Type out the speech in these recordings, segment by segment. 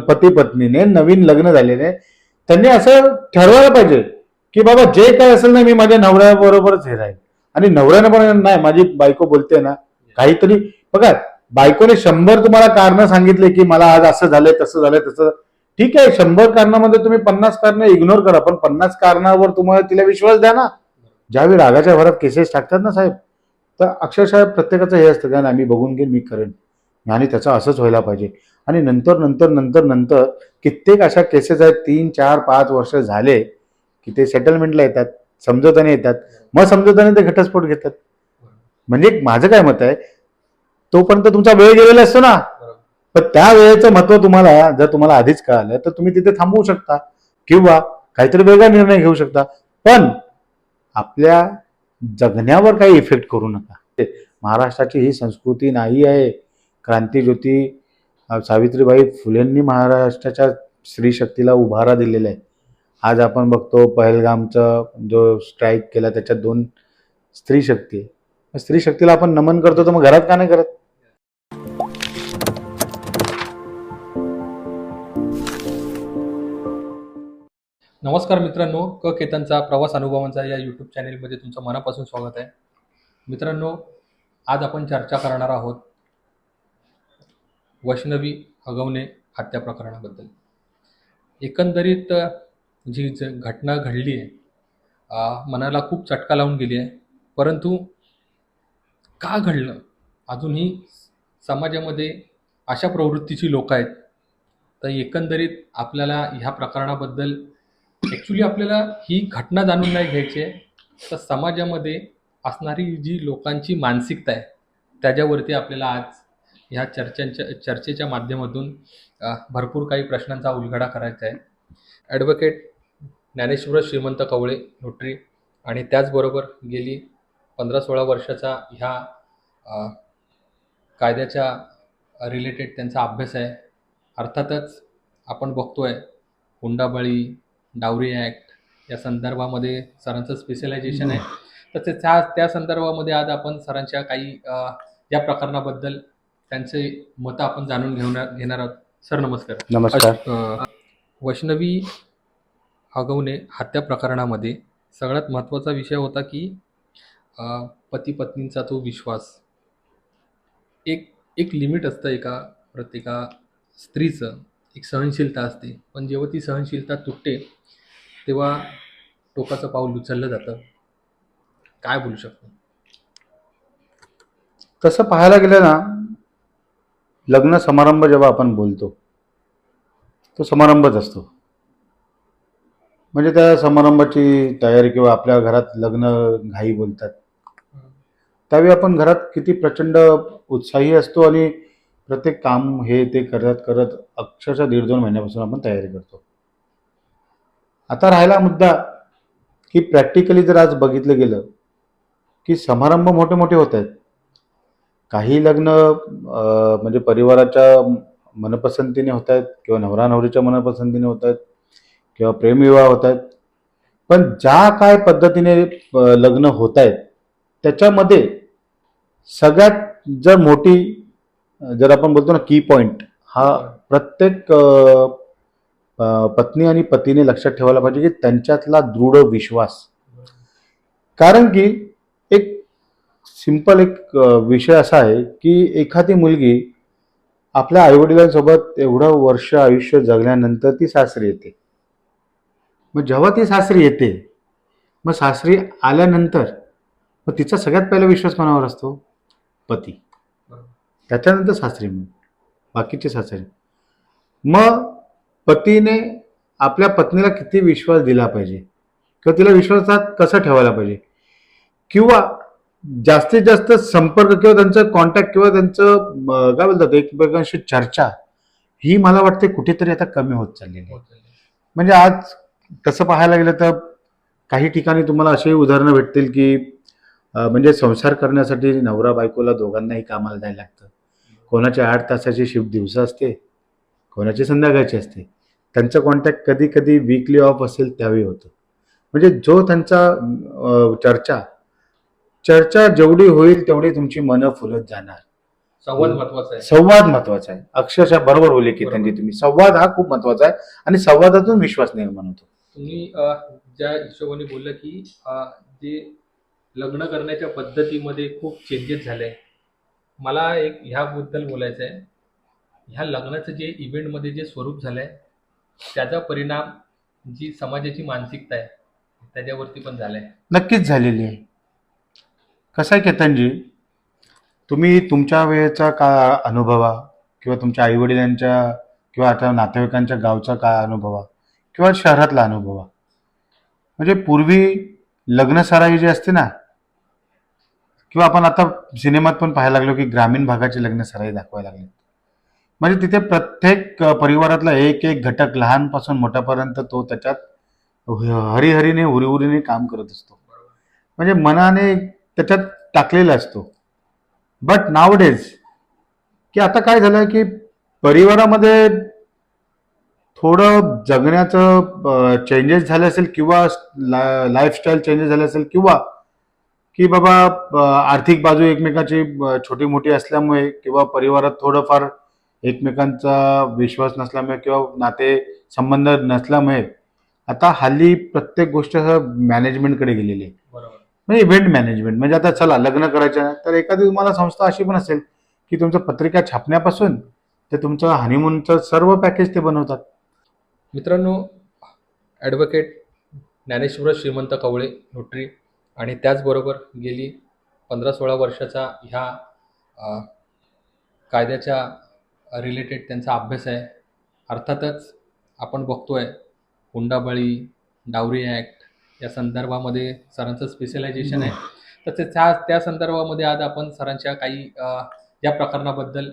पती पत्नीने नवीन लग्न झालेले. त्यांनी असं ठरवायला पाहिजे की बाबा जे काय असेल ना मी माझ्या नवऱ्याबरोबरच हे राहील. आणि नवऱ्याने पण नाही माझी बायको बोलते ना काहीतरी. बघा बायकोने शंभर तुम्हाला कारण सांगितले की मला आज असं झालंय तसं झालंय तसं. ठीक आहे शंभर कारणामध्ये तुम्ही पन्नास कारण इग्नोर करा पण पन्नास कारणावर तुम्हाला तिला विश्वास द्या ना. ज्यावेळी रागाच्या भरात केसेस टाकतात ना साहेब तर अक्षरशः प्रत्येकाचं हे असतं का आम्ही बघून घेईन मी करेन. आणि त्याचं असंच व्हायला पाहिजे. आणि नंतर नंतर नंतर नंतर कित्येक अशा केसेस आहेत तीन चार पाच वर्ष झाले की ते सेटलमेंटला येतात समजवताना येतात. मग समजवताना ते घटस्फोट घेतात. म्हणजे माझं काय मत आहे तोपर्यंत तुमचा वेळ गेलेला असतो ना. पण त्या वेळेचं महत्त्व तुम्हाला जर तुम्हाला आधीच कळालं तर तुम्ही तिथे थांबवू शकता. किंवा काहीतरी वेगळा निर्णय घेऊ शकता. पण आपल्या जगण्यावर काही इफेक्ट करू नका. ते महाराष्ट्राची ही संस्कृती नाही आहे. क्रांतीज्योती सावित्रीबाई फुलेंनी महाराष्ट्राच्या स्त्रीशक्तीला उभारा दिलेला आहे. आज आपण बघतो पहलगामचा जो स्ट्राईक केला त्याच्यात दोन स्त्री शक्ती स्त्री शक्तीला आपण नमन करतो तर मग घरात का नाही करत? नमस्कार मित्रांनो क केतनचा प्रवास अनुभवांचा या यूट्यूब चॅनेलमध्ये तुमचं मनापासून स्वागत आहे. मित्रांनो आज आपण चर्चा करणार आहोत वैष्णवी हगवणे हत्या प्रकरणाबद्दल. एकंदरीत जी ज घटना घडली आहे मनाला खूप चटका लावून गेली आहे. परंतु का घडलं? अजूनही समाजामध्ये अशा प्रवृत्तीची लोक आहेत. तर एकंदरीत आपल्याला ह्या प्रकरणाबद्दल ॲक्च्युली आपल्याला ही घटना जाणून नाही घ्यायची आहे. तर समाजामध्ये असणारी जी लोकांची मानसिकता आहे त्याच्यावरती आपल्याला आज ह्या चर्चांच्या चर्चेच्या माध्यमातून भरपूर काही प्रश्नांचा उलगडा करायचा आहे. ॲडव्होकेट ज्ञानेश्वर श्रीमंत कवळे नोटरी आणि त्याचबरोबर गेली पंधरा सोळा वर्षाचा ह्या कायद्याच्या रिलेटेड त्यांचा अभ्यास आहे. अर्थातच आपण बघतोय हुंडाबळी डावरी ॲक्ट या संदर्भामध्ये सरांचं स्पेशलायझेशन आहे. तर ते त्या त्या संदर्भामध्ये आज आपण सरांच्या काही या प्रकरणाबद्दल त्यांचे मतं आपण जाणून घेणार घेणार आहोत. सर नमस्कार. नमस्कार. अ, वैष्णवी हगवणे हत्या प्रकरणामध्ये सगळ्यात महत्त्वाचा विषय होता की पती पत्नींचा तो विश्वास. एक एक लिमिट असतं एका प्रत्येका स्त्रीचं. एक सहनशीलता असते. पण जेव्हा ती सहनशीलता तुटते तेव्हा टोकाचं पाऊल उचललं जातं. काय बोलू शकतो? तसं पाहायला गेलं ना लग्न समारंभ जेव्हा आपण बोलतो तो समारंभच असतो. म्हणजे त्या समारंभाची तयारी किंवा आपल्या घरात लग्न घाई बोलतात. त्यावेळी आपण घरात किती प्रचंड उत्साही असतो आणि प्रत्येक काम हे ते करत करत अक्षरशः दीड दोन महिन्यापासून आपण तयारी करतो. आता राहिला मुद्दा की प्रॅक्टिकली जर आज बघितलं गेलं की समारंभ मोठे मोठे होत आहेत. काही लग्न म्हणजे परिवाराच्या मनपसंतीने होत आहेत किंवा नवरा नवरीच्या मनपसंतीने होत आहेत किंवा प्रेमविवाह होत आहेत. पण ज्या काय पद्धतीने लग्न होत आहेत त्याच्यामध्ये सगळ्यात जर मोठी जर आपण बोलतो ना की पॉईंट हा प्रत्येक पत्नी आणि पतीने लक्षात ठेवायला पाहिजे की त्यांच्यातला दृढ विश्वास. कारण की सिंपल एक विषय असा आहे की एखादी मुलगी आपल्या आईवडिलांसोबत एवढं वर्ष आयुष्य जगल्यानंतर ती सासरी येते. मग जेव्हा ती सासरी येते मग सासरी आल्यानंतर मग तिचा सगळ्यात पहिला विश्वास कोणावर असतो? पती. त्याच्यानंतर सासरी म्हणून. बाकीचे सासरी. मग पतीने आपल्या पत्नीला किती विश्वास दिला पाहिजे? किंवा तिला विश्वासात कसं ठेवायला पाहिजे? किंवा जास्तीत जास्त संपर्क किंवा त्यांचं कॉन्टॅक्ट किंवा त्यांचं काय बोलतात एकमेकांशी चर्चा ही मला वाटते कुठेतरी आता कमी होत चाललेली आहे. म्हणजे आज तसं पाहायला गेलं तर काही ठिकाणी तुम्हाला अशी उदाहरणं भेटतील की म्हणजे संसार करण्यासाठी नवरा बायकोला दोघांनाही कामाला जायला लागतं. कोणाची आठ तासाची शिफ्ट दिवसा असते कोणाची संध्याकाळची असते. त्यांचं कॉन्टॅक्ट कधी कधी वीकली ऑफ असेल त्यावेळी होतं. म्हणजे जो त्यांचा चर्चा चर्चा जेवढी होईल तेवढी तुमची मनं फुलत जाणार. संवाद महत्त्वाचा आहे. संवाद महत्त्वाचा आहे. अक्षरशः बरोबर बोलले की. त्यांनी तुम्ही. संवाद हा खूप महत्त्वाचा आहे आणि संवादातून विश्वास निर्माण होतो. तुम्ही ज्या हिशोबाने बोललं की जे लग्न करण्याच्या पद्धतीमध्ये खूप चेंजेस झाले मला एक ह्याबद्दल बोलायचं आहे. ह्या लग्नाचं जे इव्हेंटमध्ये जे स्वरूप झालं आहे त्याचा परिणाम जी समाजाची मानसिकता आहे त्याच्यावरती पण झाला आहे नक्कीच झालेली आहे. कसं आहे केतनजी? तुम्ही तुमच्या वेळेचा का अनुभवा किंवा तुमच्या आईवडिलांच्या किंवा आता नातेवाईकांच्या गावचा का अनुभवा किंवा शहरातला अनुभवा. म्हणजे पूर्वी लग्न सराई जी असते ना किंवा आपण आता सिनेमात पण पाहायला लागलो की ग्रामीण भागाची लग्न सराई दाखवायला लागली. म्हणजे तिथे प्रत्येक परिवारातला एक एक घटक लहानपासून मोठ्यापर्यंत तो त्याच्यात हरिहरीने हुरीहुरीने काम करत असतो. म्हणजे मनाने त्याच्यात टाकलेला असतो. बट नावडेज की आता काय झालं की परिवारामध्ये थोडं जगण्याचं चेंजेस झाले असेल किंवा लाईफस्टाईल चेंजेस झाले असेल किंवा की बाबा आर्थिक बाजू एकमेकाची छोटी मोठी असल्यामुळे किंवा परिवारात थोडंफार एकमेकांचा विश्वास नसल्यामुळे किंवा नाते संबंध नसल्यामुळे आता हल्ली प्रत्येक गोष्ट मॅनेजमेंटकडे गेलेली आहे. बरोबर. म्हणजे इव्हेंट मॅनेजमेंट म्हणजे आता चला लग्न करायचं आहे तर एखादी तुम्हाला संस्था अशी पण असेल की तुमचं पत्रिका छापण्यापासून ते तुमचं हनीमूनचं सर्व पॅकेज ते बनवतात. मित्रांनो ॲडव्होकेट ज्ञानेश्वर श्रीमंत कवळे नोटरी आणि त्याचबरोबर गेली पंधरा सोळा वर्षाचा ह्या कायद्याच्या रिलेटेड त्यांचा अभ्यास आहे. अर्थातच आपण बघतोय हुंडाबळी डावरी ॲक्ट या संदर्भामध्ये सरांचं स्पेशलायझेशन आहे. तर ते त्या त्या संदर्भामध्ये आज आपण सरांच्या काही या प्रकरणाबद्दल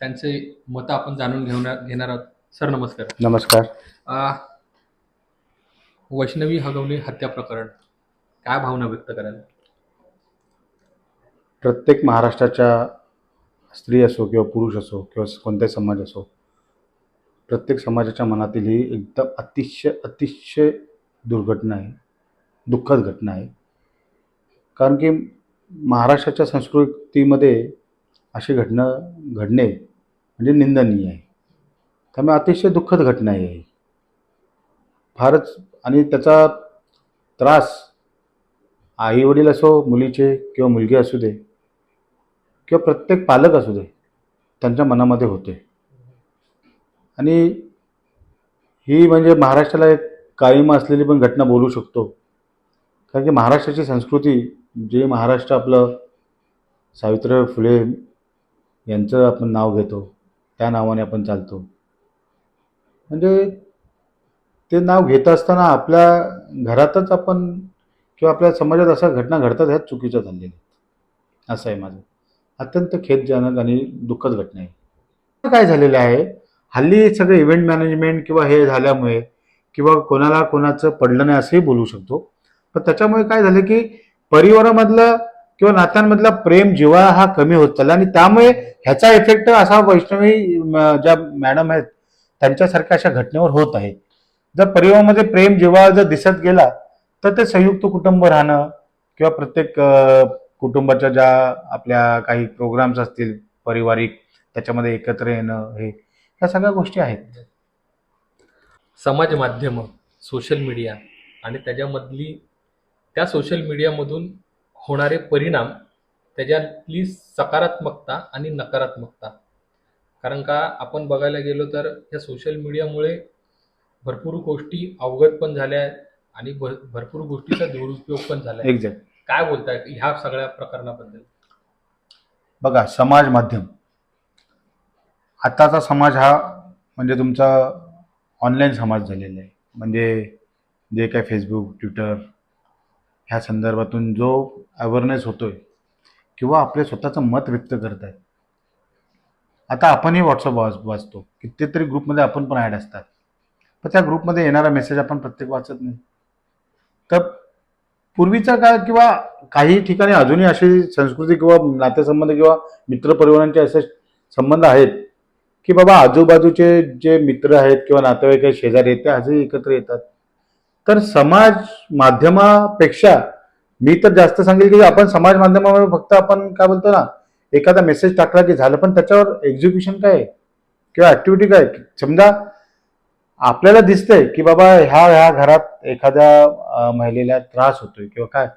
त्यांचे मतं आपण जाणून घेणार घेणार आहोत. सर नमस्कार. नमस्कार. वैष्णवी हगवणे हत्या प्रकरण काय भावना व्यक्त कराल? प्रत्येक महाराष्ट्राच्या स्त्री असो किंवा पुरुष असो किंवा कोणताही समाज असो प्रत्येक समाजाच्या मनातील ही एकदम अतिशय अतिशय दुर्घटना आहे. दुःखद घटना आहे. कारण की महाराष्ट्राच्या संस्कृतीमध्ये अशी घटना घडणे म्हणजे निंदनीय आहे. त्यामुळे अतिशय दुःखद घटना आहे फारच आणि त्याचा त्रास आईवडील असो मुलीचे किंवा मुलगी असू दे किंवा प्रत्येक पालक असू दे त्यांच्या मनामध्ये होते. आणि ही म्हणजे महाराष्ट्राला एक कायम असलेली पण घटना बोलू शकतो. कारण की महाराष्ट्राची संस्कृती जे महाराष्ट्र आपलं सावित्रीबाई फुले यांचं आपण नाव घेतो त्या नावाने आपण चालतो. म्हणजे ते नाव घेत असताना आपल्या घरातच आपण किंवा आपल्या समाजात अशा घटना घडतात ह्याच चुकीच्या झालेल्या आहेत. असं आहे माझं. अत्यंत खेदजनक आणि दुःखद घटना आहे. काय झालेलं आहे? हल्ली सगळं इव्हेंट मॅनेजमेंट किंवा हे झाल्यामुळे किंवा कोणाला कोणाचं पडलं नाही असंही बोलू शकतो. पण त्याच्यामुळे काय झालं की परिवारामधलं किंवा नात्यांमधला प्रेम जिव्हाळा हा कमी होत चालला. आणि त्यामुळे ह्याचा इफेक्ट असा वैष्णवी ज्या मॅडम आहेत त्यांच्यासारख्या अशा घटनेवर होत आहे जर परिवारामध्ये प्रेम जिव्हाळा जर दिसत गेला तर ते संयुक्त कुटुंब राहणं किंवा प्रत्येक कुटुंबाच्या ज्या आपल्या काही प्रोग्राम्स असतील पारिवारिक त्याच्यामध्ये एकत्र येणं हे ह्या सगळ्या गोष्टी आहेत. समाज माध्यम सोशल मीडिया आणि त्याच्यामधली त्या सोशल मीडियामधून होणारे परिणाम त्याच्यातली सकारात्मकता आणि नकारात्मकता. कारण का आपण बघायला गेलो तर या सोशल मीडियामुळे भरपूर गोष्टी अवगत पण झाल्या आहेत आणि भर- भरपूर गोष्टीचा दुरुपयोग पण झाला. आहे एक्झॅक्ट काय बोलताय? ह्या सगळ्या प्रकरणाबद्दल. बघा समाज माध्यम. आताचा समाज हा म्हणजे तुमचा ऑनलाईन समाज झालेला आहे. म्हणजे जे काय फेसबुक ट्विटर ह्या संदर्भातून जो अवेअरनेस होतो आहे किंवा आपले स्वतःचं मत व्यक्त करत आहेत आता आपणही व्हॉट्सअप वाच वाचतो. कितीतरी ग्रुपमध्ये आपण पण ॲड असतात. पण त्या ग्रुपमध्ये येणारा मेसेज आपण प्रत्येक वाचत नाही. तर पूर्वीचा काळ किंवा काही ठिकाणी अजूनही अशी संस्कृती किंवा नातेसंबंध किंवा मित्रपरिवारांचे असे संबंध आहेत की बाबा आजूबाजूचे जे मित्र आहेत किंवा नातेवाईक आहेत शेजारी आहेत ते आजही एकत्र येतात. तर समाज माध्यमापेक्षा मी तर जास्त सांगेल की आपण समाज माध्यमामुळे फक्त आपण काय बोलतो ना एखादा मेसेज टाकला की झालं पण त्याच्यावर एक्झिक्युशन काय आहे? किंवा ऍक्टिव्हिटी काय समजा आपल्याला दिसतंय की बाबा ह्या ह्या घरात एखाद्या महिलेला त्रास होतोय किंवा काय.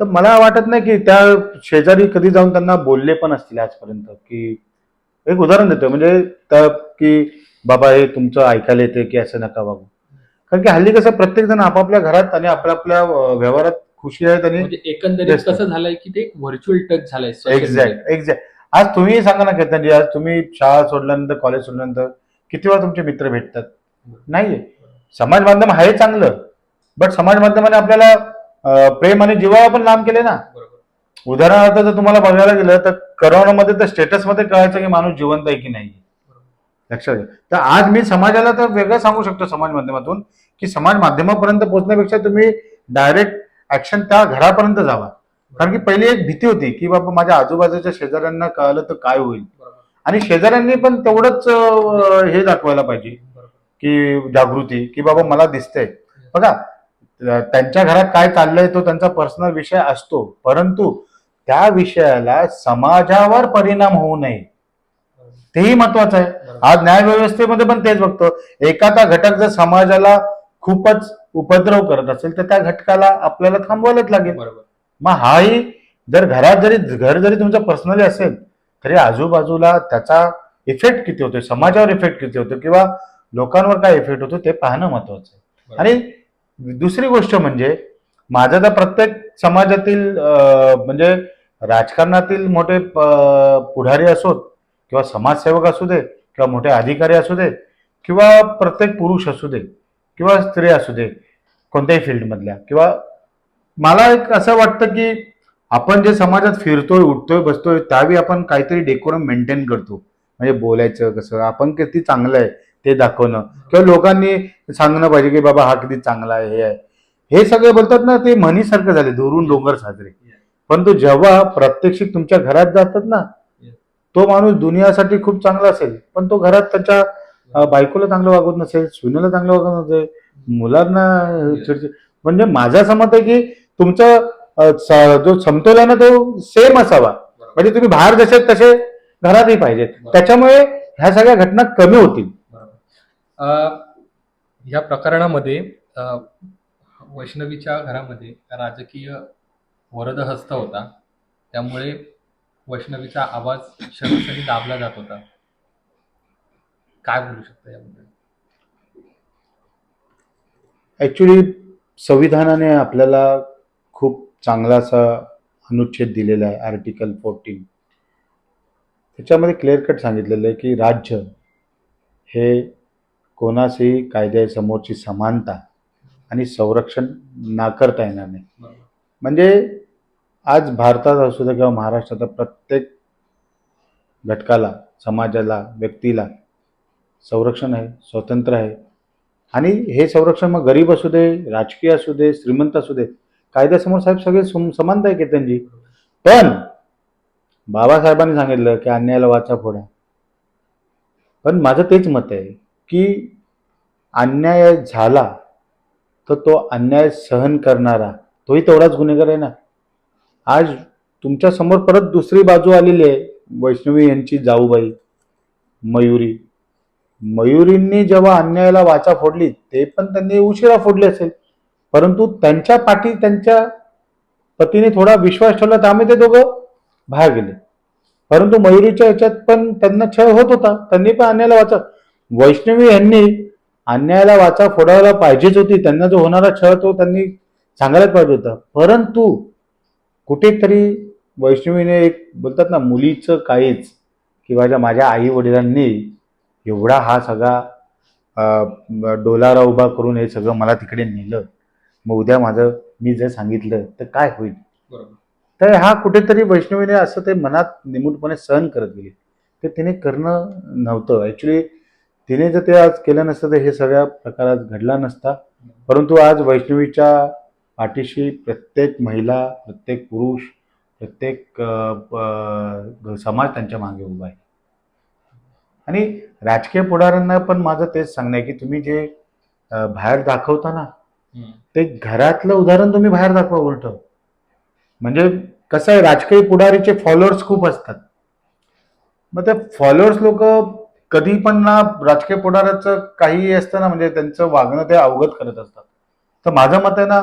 तर मला वाटत नाही की त्या शेजारी कधी जाऊन त्यांना बोलले पण असतील आजपर्यंत की एक उदाहरण देतो म्हणजे त्या की बाबा हे तुमचं ऐकायला येते की असं नका वागू. कारण की हल्ली कसं प्रत्येक जण आपापल्या घरात आणि आपल्या व्यवहारात खुशी आहेत आणि म्हणजे एकंदरीत. कसं झालंय की ते एक व्हर्च्युअल टच झालंय. एक्झॅक्ट एक्झॅक्ट आज तुम्ही सांगा ना केतनजी आज तुम्ही शाळा सोडल्यानंतर कॉलेज सोडल्यानंतर किती वेळा तुमचे मित्र भेटतात? नाहीये. समाज माध्यम आहे चांगलं बट समाज माध्यमाने आपल्याला प्रेम आणि जिव्हाळा पण लांब केले ना. उदाहरणार्थ जर तुम्हाला बघायला गेलं तर करोनामध्ये तर स्टेटसमध्ये कळायचं की माणूस जिवंत आहे की नाही लक्षात घ्या तर आज मी समाजाला तर वेगळं सांगू शकतो समाज माध्यमातून की समाज माध्यमापर्यंत पोहोचण्यापेक्षा तुम्ही डायरेक्ट ऍक्शन त्या घरापर्यंत जावा. कारण की पहिली एक भीती होती की बाबा माझ्या आजूबाजूच्या शेजाऱ्यांना कळलं तर काय होईल. आणि शेजाऱ्यांनी पण तेवढंच हे दाखवायला पाहिजे की जागृती की बाबा मला दिसतंय. बघा त्यांच्या घरात काय चाललंय तो त्यांचा पर्सनल विषय असतो. परंतु त्या विषयाला समाजावर परिणाम होऊ नये. तेही महत्वाचं आहे. आज न्याय व्यवस्थेमध्ये पण तेच बघतो. एखादा घटक जर समाजाला खूपच उपद्रव करत असेल तर त्या घटकाला आपल्याला थांबवायलाच लागेल. बरोबर. मग हाही जर घरात जरी घर जरी तुमचं पर्सनली असेल तरी आजूबाजूला त्याचा इफेक्ट किती होतो समाजावर इफेक्ट किती होतो किंवा लोकांवर काय इफेक्ट होतो ते पाहणं महत्वाचं आहे. आणि दुसरी गोष्ट म्हणजे माझं तर प्रत्येक समाजातील म्हणजे राजकारणातील मोठे पुढारी असोत किंवा समाजसेवक असू दे किंवा मोठे अधिकारी असू दे किंवा प्रत्येक पुरुष असू दे किंवा स्त्री असू दे कोणत्याही फील्डमधल्या किंवा मला एक असं वाटतं की आपण जे समाजात फिरतोय उठतोय बसतोय त्यावेळी आपण काहीतरी डेकोरम मेंटेन करतो. म्हणजे बोलायचं कसं आपण किती चांगलं आहे ते दाखवणं. किंवा लोकांनी सांगणं पाहिजे की बाबा हा किती चांगला आहे हे आहे. हे सगळे बोलतात ना ते म्हणीसारखं झाले दुरून डोंगर साजरे. परंतु जेव्हा प्रत्यक्षिक तुमच्या घरात जातात ना तो माणूस दुनियासाठी खूप चांगला असेल पण तो घरात त्याच्या बायकोला चांगलं वागवत नसेल सुनेला चांगलं वागवत नसेल मुलांना चिडचिड. म्हणजे माझं असं मत आहे की तुमचं जो समतोल आहे ना तो सेम असावा. म्हणजे तुम्ही बाहेर जसे तसे घरातही पाहिजेत. त्याच्यामुळे ह्या सगळ्या घटना कमी होतील. या प्रकरणामध्ये वैष्णवीच्या घरामध्ये राजकीय वरदहस्त होता. त्यामुळे वैष्णवीचा आवाज क्षणोक्षणी दाबला जात होता. काय बोलू शकता याबद्दल? ऍक्च्युली संविधानाने आपल्याला खूप चांगला असा अनुच्छेद दिलेला आहे आर्टिकल फोर्टीन त्याच्यामध्ये क्लिअर कट सांगितलेलं आहे की राज्य हे कोणाशीही कायद्यासमोरची समानता आणि संरक्षण नाकारता येणार नाही. म्हणजे आज भारतात असू दे किंवा महाराष्ट्रात प्रत्येक घटकाला समाजाला व्यक्तीला संरक्षण आहे स्वतंत्र आहे. आणि हे संरक्षण मग गरीब असू दे राजकीय असू दे श्रीमंत असू दे कायद्यासमोर साहेब सगळे सम- समानता आहे केतनजी. पण बाबासाहेबांनी सांगितलं की अन्यायाला वाचा फोडा पण माझं तेच मत आहे की अन्याय झाला तर तो अन्याय सहन करणारा तोही तेवढाच गुन्हेगार आहे ना. आज तुमच्यासमोर परत दुसरी बाजू आलेली आहे वैष्णवी यांची जाऊबाई मयुरी. मयुरींनी जेव्हा अन्यायाला वाचा फोडली ते पण त्यांनी उशिरा फोडली असेल. परंतु त्यांच्या पाठी त्यांच्या पतीने थोडा विश्वास ठेवला त्यामुळे ते दोघं बाहेर गेले. परंतु मयुरीच्या याच्यात पण त्यांना छळ होत होता. त्यांनी पण अन्यायाला वाचा. वैष्णवी यांनी अन्यायाला वाचा फोडायला पाहिजेच होती. त्यांना जो होणारा छळ तो त्यांनी सांगायलाच पाहिजे होता. परंतु कुठेतरी वैष्णवीने एक बोलतात ना मुलीचं काहीच किंवा ज्या माझ्या आई वडिलांनी एवढा हा सगळा डोलारा उभा करून हे सगळं मला तिकडे नेलं. मग उद्या माझं मी जर सांगितलं तर काय होईल? बरोबर. तर हा कुठेतरी वैष्णवीने असं ते मनात निमूटपणे सहन करत गेली. ते तिने करणं नव्हतं. ॲक्च्युली तिने जर ते आज केलं नसतं तर हे सगळ्या प्रकारात घडला नसता. परंतु आज वैष्णवीच्या पाठीशी प्रत्येक महिला प्रत्येक पुरुष प्रत्येक समाज त्यांच्या मागे उभा आहे. आणि राजकीय पुढाऱ्यांना पण माझं तेच सांगणं आहे की तुम्ही जे बाहेर दाखवता ना. ते घरातलं उदाहरण तुम्ही बाहेर दाखवा उलट. म्हणजे कसं आहे राजकीय पुढारीचे फॉलोअर्स खूप असतात. मग ते फॉलोअर्स लोक कधी पण ना राजकीय पुढाऱ्याचं काही असतं ना म्हणजे त्यांचं वागणं ते अवगत करत असतात. तर माझं मत आहे ना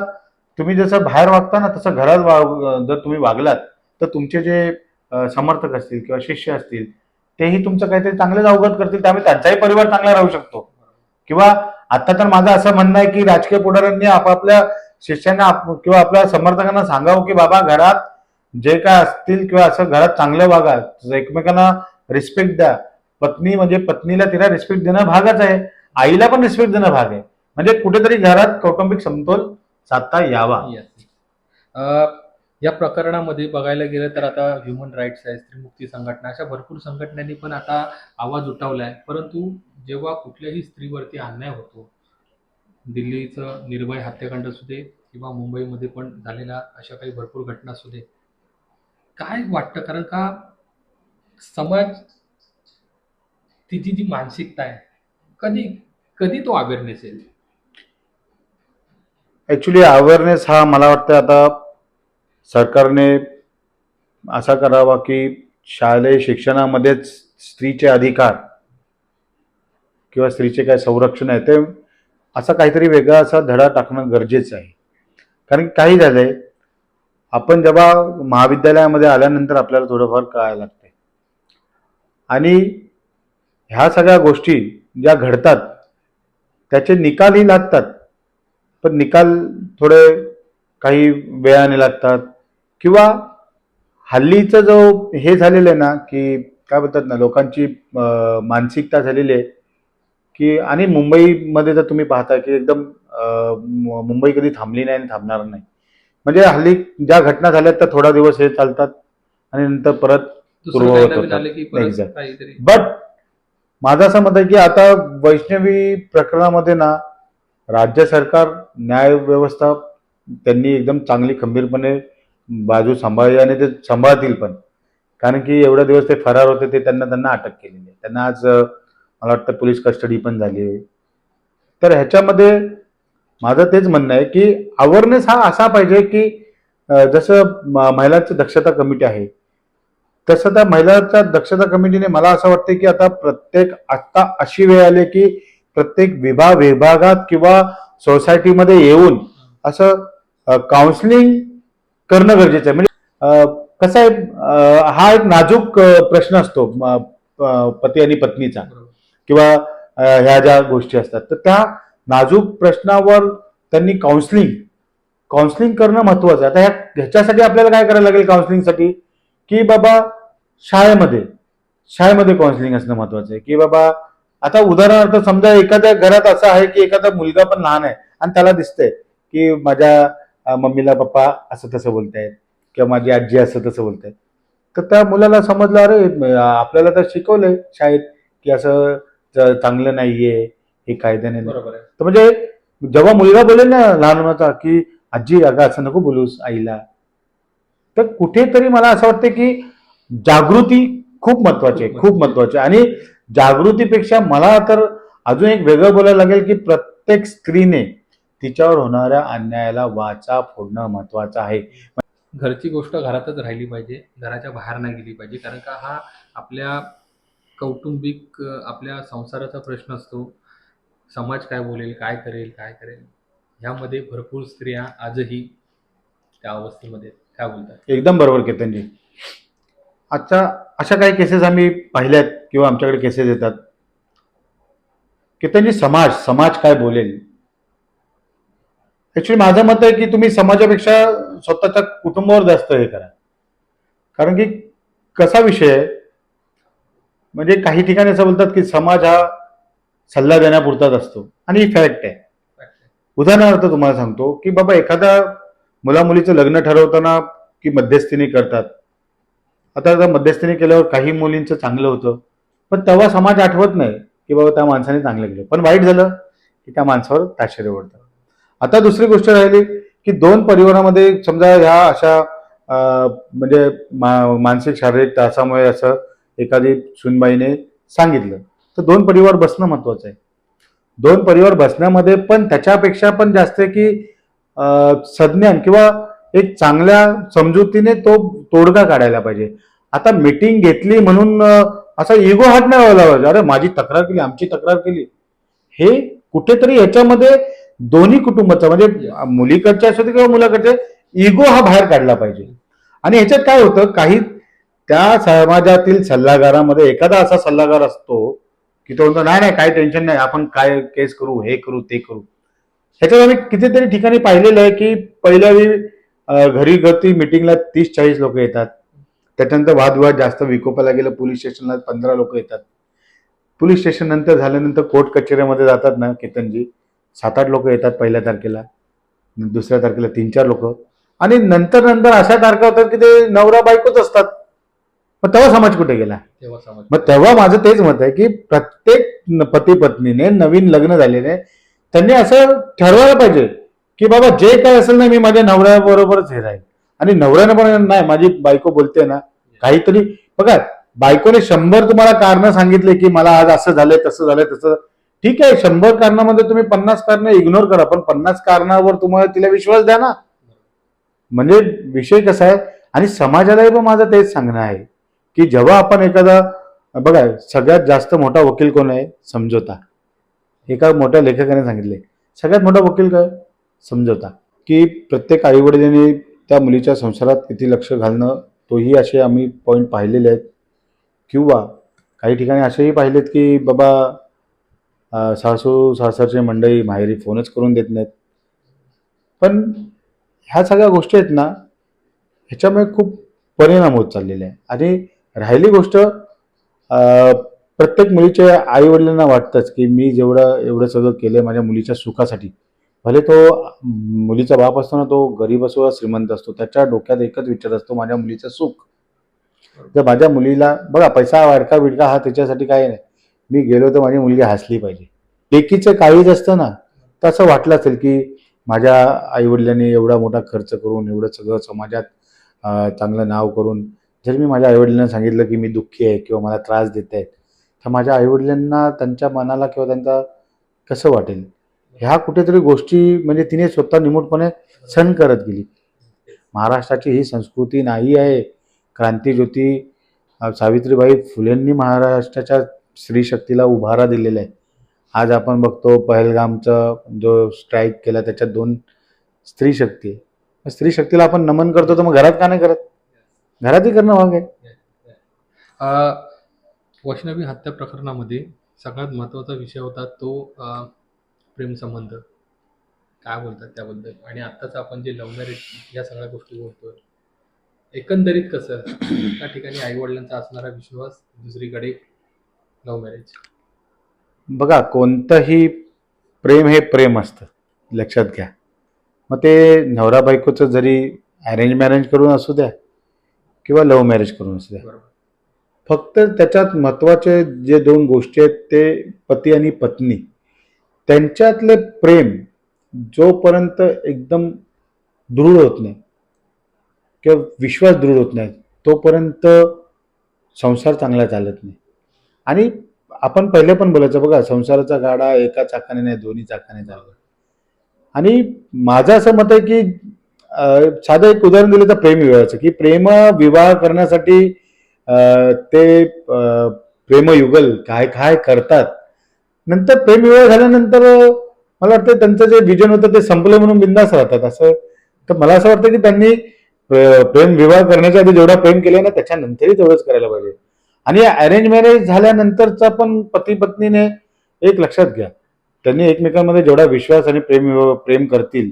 तुम्ही जसं बाहेर वागता ना तसं घरात वाग जर तुम्ही वागलात तर तुमचे जे समर्थक असतील किंवा शिष्य असतील तेही तुमचं काहीतरी चांगलंच अवगत करतील त्यामुळे त्यांचाही परिवार चांगला राहू शकतो. किंवा आता तर माझं असं म्हणणं आहे की राजकीय पुढाऱ्यांनी आपापल्या शिष्यांना आप- किंवा आपल्या समर्थकांना सांगावं की बाबा घरात जे काय असतील किंवा असं घरात चांगलं वागा एकमेकांना रिस्पेक्ट द्या. पत्नी म्हणजे पत्नीला तिला रिस्पेक्ट देणं भागच आहे. आईला पण रिस्पेक्ट देणं भाग आहे. म्हणजे कुठेतरी घरात कौटुंबिक समतोल साधता यावा. या प्रकरणामध्ये बघायला गेलं तर आता ह्युमन राईट्स आहे स्त्रीमुक्ती संघटना अशा भरपूर संघटनांनी पण आता आवाज उठवला आहे परंतु जेव्हा कुठल्याही स्त्रीवरती अन्याय होतो दिल्लीचं निर्भय हत्याकांड असू दे किंवा मुंबईमध्ये पण झालेल्या अशा काही भरपूर घटना असू दे काय वाटतं? कारण का समाज तिची जी मानसिकता आहे कधी कधी तो अवेअरनेस येईल? ऍक्च्युली अवेअरनेस हा मला वाटतं आता सरकारने असा करावा की शालेय शिक्षणामध्येच स्त्रीचे अधिकार किंवा स्त्रीचे काय संरक्षण आहे ते असा काहीतरी वेगळा असा धडा टाकणं गरजेचं आहे. कारण काही काही झालंय आपण जेव्हा महाविद्यालयामध्ये आल्यानंतर आपल्याला थोडंफार कळायला लागते आणि ह्या सगळ्या गोष्टी ज्या घडतात त्याचे निकालही लागतात पण निकाल थोडे काही वेळाने लागतात किंवा हल्लीचं जो हे झालेलं आहे ना की काय बोलतात ना लोकांची मानसिकता झालेली आहे की आणि मुंबईमध्ये जर तुम्ही पाहता की एकदम मुंबई कधी थांबली नाही आणि थांबणार नाही. म्हणजे हल्ली ज्या घटना झाल्या त्या थोडा दिवस हे चालतात आणि नंतर परत पूर्ववत होतात. बट माझं असं मत आहे की आता वैष्णवी प्रकरणामध्ये ना राज्य सरकार न्याय व्यवस्था त्यांनी एकदम चांगली खंबीरपणे बाजू सांभाळली आणि ते सांभाळतील पण. कारण की एवढ्या दिवस ते फरार होते ते त्यांना त्यांना अटक केलेली आहे. त्यांना आज मला वाटतं पोलीस कस्टडी पण झाली आहे. तर ह्याच्यामध्ये माझं तेच म्हणणं आहे की अवेअरनेस हा असा पाहिजे की जसं म- महिलांची दक्षता कमिटी आहे तसं त्या महिलांच्या दक्षता कमिटीने मला असं वाटतं की आता प्रत्येक आत्ता अशी वेळ आली की प्रत्येक विभाग विभागात किंवा सोसायटीमध्ये येऊन असं काउन्सिलिंग करणं गरजेचं आहे. म्हणजे कसं आहे हा एक नाजूक प्रश्न असतो पती आणि पत्नीचा. किंवा ह्या ज्या गोष्टी असतात. तर त्या नाजूक प्रश्नावर त्यांनी काउन्सिलिंग काउन्सिलिंग करणं महत्वाचं आहे. आता ह्या ह्याच्यासाठी आपल्याला काय करायला लागेल काउन्सिलिंगसाठी की बाबा शाळेमध्ये शाळेमध्ये काउन्सिलिंग असणं महत्वाचं आहे. की बाबा आता उदाहरणार्थ समजा एखाद्या घरात असं आहे की एखादा मुलगा पण लहान आहे आणि त्याला दिसतंय की माझ्या मम्मीला पप्पा असं तसं बोलतायत किंवा माझी आजी असं तसं बोलतायत. तर त्या मुलाला समजलं अरे आपल्याला तर शिकवलंय शाळेत की असं चांगलं नाहीये हे कायद्याने नाही. बरोबर आहे. तर म्हणजे जेव्हा मुलगा बोलेल ना लहान मुलाचा की आजी अगं असं नको बोलूस आईला. तर कुठेतरी मला असं वाटतं की जागृती खूप महत्वाची आहे खूप महत्वाची आहे. आणि जागृतीपेक्षा मला तर अजून एक वेगळं बोलायला लागेल की प्रत्येक स्त्रीने तिच्यावर होणाऱ्या अन्यायाला वाचा फोडणं महत्वाचं आहे. घरची गोष्ट घरातच राहिली पाहिजे घराच्या बाहेर नाही गेली पाहिजे कारण का हा आपल्या कौटुंबिक आपल्या संसाराचा प्रश्न असतो. समाज काय बोलेल काय करेल काय करेल? ह्यामध्ये भरपूर स्त्रिया आजही त्या अवस्थेमध्ये. काय बोलतात? एकदम बरोबर केतनजी. आजच्या अशा काही केसेस आम्ही पाहिल्यात किंवा आमच्याकडे केसेस येतात. केतनजी समाज समाज काय बोलेल? ऍक्च्युली माझं मत आहे की तुम्ही समाजापेक्षा स्वतःच्या कुटुंबावर जास्त हे करा. कारण की कसा विषय आहे? म्हणजे काही ठिकाणी असं बोलतात की समाज हा सल्ला देण्यापुरताच असतो. आणि ही फॅक्ट आहे. उदाहरणार्थ तुम्हाला सांगतो की बाबा एखादा मुलामुलीचं लग्न ठरवताना की मध्यस्थीने करतात. आता आता मध्यस्थीने केल्यावर काही मुलींचं चांगलं होतं. पण तेव्हा समाज आठवत नाही की बाबा त्या माणसाने चांगलं केलं. पण वाईट झालं की त्या माणसावर ताशेरे ओढतात. आता दुसरी गोष्ट राहिली की दोन परिवारामध्ये समजा ह्या अशा म्हणजे मा मानसिक शारीरिक त्रासामुळे असं एखादी सुनबाईने सांगितलं. तर दोन परिवार बसणं महत्वाचं आहे. दोन परिवार बसण्यामध्ये पण त्याच्यापेक्षा पण जास्त की संज्ञान किंवा एक चांगल्या समजुतीने तो तोडगा काढायला पाहिजे. आता मीटिंग घेतली म्हणून असा इगो हात नाही व्हायला पाहिजे. अरे माझी तक्रार केली आमची तक्रार केली. हे कुठेतरी याच्यामध्ये दोन्ही कुटुंबाचा म्हणजे मुलीकडचे असू दे किंवा मुलाकडचे इगो हा बाहेर काढला पाहिजे. आणि ह्याच्यात काय होतं काही त्या समाजातील सल्लागारामध्ये एखादा असा सल्लागार असतो की तो म्हणतो नाही नाही काही टेन्शन नाही आपण काय केस करू हे करू ते करू. ह्याच्यात आम्ही कितीतरी ठिकाणी पाहिलेलं आहे की पहिल्या वेळी घरी घरती मिटिंगला तीस चाळीस लोक येतात. त्याच्यानंतर वादविवाद जास्त विकोपाला गेलं पोलीस स्टेशनला पंधरा लोक येतात. पोलीस स्टेशन नंतर झाल्यानंतर कोर्ट कचेऱ्यामध्ये जातात ना केतनजी. सात आठ लोक येतात पहिल्या तारखेला दुसऱ्या तारखेला तीन चार लोक. आणि नंतर नंतर अशा तारखा होतात की ते नवरा बायकोच असतात. मग तेव्हा समाज कुठे गेला? तेव्हा समज मग तेव्हा माझं तेच मत आहे की प्रत्येक पती पत्नीने नवीन लग्न झालेले त्यांनी असं ठरवायला पाहिजे की बाबा जे काय असेल ना मी माझ्या नवऱ्याबरोबरच हे राहील. आणि नवऱ्याने पण नाही माझी बायको बोलते ना काहीतरी. बघा बायकोने शंभर तुम्हाला कारण सांगितले की मला आज असं झालंय तसं झालंय तसं ठीक आहे शंभर कारणामध्ये तुम्ही पन्नास कारण इग्नोर करा पण पन्नास कारणावर तुम्हाला तिला विश्वास द्या ना. म्हणजे विषय कसा आहे आणि समाजालाही पण माझं तेच सांगणं आहे की जेव्हा आपण एखादा बघा सगळ्यात जास्त मोठा वकील कोण आहे? समझोता. एका मोठ्या लेखकाने सांगितले. सगळ्यात मोठा वकील काय? समझोता. की प्रत्येक आईवडिलांनी त्या मुलीच्या संसारात किती लक्ष घालणं तोही असे आम्ही पॉईंट पाहिलेले आहेत. किंवा काही ठिकाणी असेही पाहिलेत की बाबा सासू सासरचे मंडळी माहेरी फोनच करून देत नाहीत. पण ह्या सगळ्या गोष्टी आहेत ना ह्याच्यामुळे खूप परिणाम होत चाललेले आहे. आणि राहिली गोष्ट प्रत्येक मुलीच्या आई वडिलांना वाटतंच की मी जेवढं एवढं सगळं केलं माझ्या मुलीच्या सुखासाठी. भले तो मुलीचा बाप असतो ना तो गरीब असो श्रीमंत असतो त्याच्या डोक्यात एकच विचार असतो माझ्या मुलीचं सुख. जर माझ्या मुलीला बघा पैसा वाडका बिडका हा त्याच्यासाठी काही नाही. मी गेलो तर माझी मुलगी हसली पाहिजे. लेकीचं काळीच असतं ना तर असं वाटलं असेल की माझ्या आईवडिलांनी एवढा मोठा खर्च करून एवढं सगळं समाजात चांगलं नाव करून जर मी माझ्या आईवडिलांना सांगितलं की मी दुःखी आहे किंवा मला त्रास देत आहेत तर माझ्या आईवडिलांना त्यांच्या मनाला किंवा त्यांचा कसं वाटेल? ह्या कुठेतरी गोष्टी म्हणजे तिने स्वतः निमूटपणे सण करत गेली. महाराष्ट्राची ही संस्कृती नाही आहे. क्रांतीज्योती सावित्रीबाई फुलेंनी महाराष्ट्राच्या स्त्रीशक्तीला उभारा दिलेला आहे. आज आपण बघतो पहलगामचा जो स्ट्राईक केला त्याच्यात दोन स्त्री शक्ती आहे. स्त्री शक्तीला आपण नमन करतो तर मग घरात का नाही करत? घरातही करणं भाग आहे. वैष्णवी हत्या प्रकरणामध्ये सगळ्यात महत्त्वाचा विषय होता तो प्रेमसंबंध काय बोलतात त्याबद्दल? आणि आत्ताच आपण जे लव्ह मॅरेज या सगळ्या गोष्टी बोलतोय एकंदरीत कसं? त्या ठिकाणी आईवडिलांचा असणारा विश्वास दुसरीकडे लव्ह मॅरेज बघा कोणतंही प्रेम हे प्रेम असतं. लक्षात घ्या. मग ते नवरा बायकोचं जरी अरेंज मॅरेज करून असू द्या किंवा लव्ह मॅरेज करून असू द्या. बरोबर. फक्त त्याच्यात महत्त्वाचे जे दोन गोष्टी आहेत ते पती आणि पत्नी. त्यांच्यातले प्रेम जोपर्यंत एकदम दृढ होत नाही किंवा विश्वास दृढ होत नाही तोपर्यंत संसार चांगला चालत नाही. आणि आपण पहिले पण बोलायचं बघा संसाराचा गाडा एका चाकाने नाही दोन्ही चाकाने चालतो आणि माझं असं मत आहे की साधं एक उदाहरण दिलं तर प्रेम विवाहाचं की प्रेम विवाह करण्यासाठी ते प्रेमयुगल काय काय करतात. नंतर प्रेमविवाह झाल्यानंतर मला वाटतं त्यांचं जे विजन होतं ते संपलं म्हणून बिंदास राहतात. असं तर मला असं वाटतं की त्यांनी प्रेम विवाह करण्याच्या आधी जेवढा प्रेम केला ना त्याच्यानंतरही तेवढंच करायला पाहिजे. आणि अरेंज मॅरेज झाल्यानंतरचा पण पती पत्नीने एक लक्षात घ्या. त्यांनी एकमेकांमध्ये जेवढा विश्वास आणि प्रेम प्रेम करतील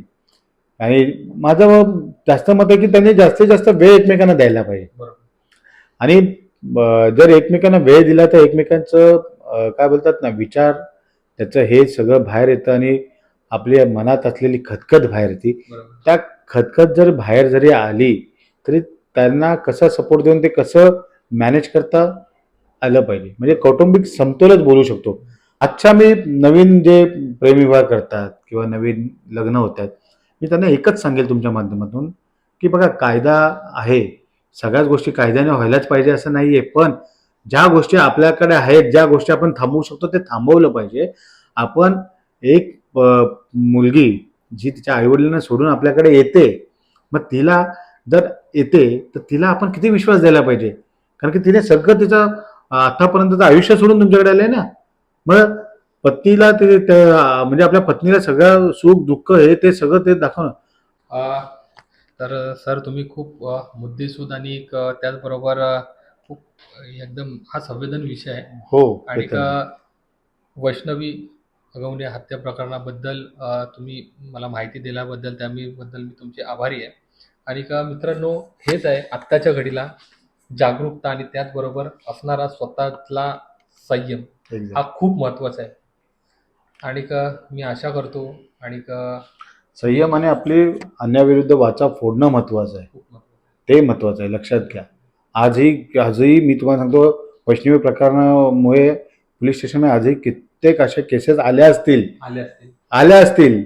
आणि माझं जास्त मत आहे की त्यांनी जास्तीत जास्त वेळ एकमेकांना द्यायला पाहिजे. आणि जर एकमेकांना वेळ दिला तर एकमेकांचं काय बोलतात ना विचार त्याचं हे सगळं बाहेर येतं आणि आपल्या मनात असलेली खतखत बाहेर येते. त्या खतखत जर बाहेर जरी आली तरी त्यांना कसं सपोर्ट देऊन ते कसं मॅनेज करता? आलं पाहिजे. म्हणजे कौटुंबिक समतोलच बोलू शकतो. अच्छा मी नवीन जे प्रेमविवाह करतात किंवा नवीन लग्न होतात मी त्यांना एकच सांगेल तुमच्या माध्यमातून की बघा कायदा आहे. सगळ्याच गोष्टी कायद्याने व्हायलाच पाहिजे असं नाही आहे पण ज्या गोष्टी आपल्याकडे आहेत ज्या गोष्टी आपण थांबवू शकतो ते थांबवलं पाहिजे. आपण एक मुलगी जी तिच्या आईवडिलांना सोडून आपल्याकडे येते मग तिला जर येते तर तिला आपण किती विश्वास द्यायला पाहिजे? कारण की तिने सगळं तिचं आतापर्यंतचं आयुष्य सोडून तुमच्याकडे आलंय ना. मग पत्नीला ते म्हणजे आपल्या पत्नीला सगळं सुख दुःख हे ते सगळं ते दाखवणं. तर सर तुम्ही खूप मुद्देसूद आणि त्याचबरोबर खूप एकदम हा संवेदन विषय आहे. हो आणि वैष्णवी अगवणे हत्या प्रकरणाबद्दल तुम्ही मला माहिती दिल्याबद्दल त्या मी बद्दल मी तुमचे आभारी आहे. आणि का मित्रांनो हेच आहे आत्ताच्या घडीला. जागरूकता आणि त्याचबरोबर असणारा स्वतःतला संयम. हा खूप महत्त्वाचा आहे. आणि का मी आशा करतो आणि का संयम आणि आपली अन्याविरुद्ध वाचा फोडणं महत्वाचं आहे. ते महत्वाचं आहे लक्षात घ्या. आजही आजही मी तुम्हाला सांगतो वैष्णवी प्रकरणामुळे पोलीस स्टेशनमध्ये आजही कित्येक अशा केसेस आल्या असतील. आले असतील. आल्या असतील.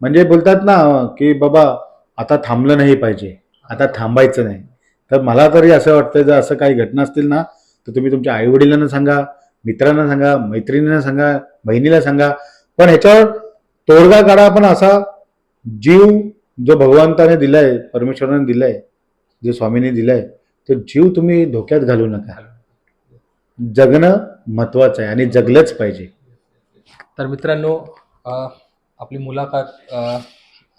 म्हणजे बोलतात ना की बाबा आता थांबलं नाही पाहिजे. आता थांबायचं नाही. तर मला तरी असं वाटतं जर असं काही घटना असतील ना तर तुम्ही तुमच्या आईवडिलांना सांगा मित्रांना सांगा मैत्रिणींना सांगा बहिणीला सांगा. पण ह्याच्यावर तोडगा काढा पण असा जीव जो भगवंताने दिलाय परमेश्वराने दिलाय जे स्वामीने दिलाय तो जीव तुम्ही धोक्यात घालू नका. जगणं महत्वाचं आहे आणि जगलंच पाहिजे. तर मित्रांनो आपली मुलाखत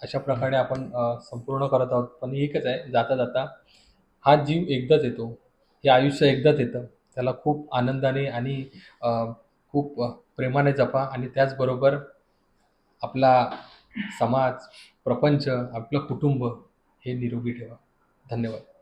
अशा प्रकारे आपण संपूर्ण करत आहोत. पण एकच आहे जाता जाता हा जीव एकदाच येतो. हे आयुष्य एकदाच येतं. त्याला खूप आनंदाने आणि खूप प्रेमाने जपा आणि त्याचबरोबर आपला समाज प्रपंच आपलं कुटुंब हे निरोगी ठेवा. धन्यवाद.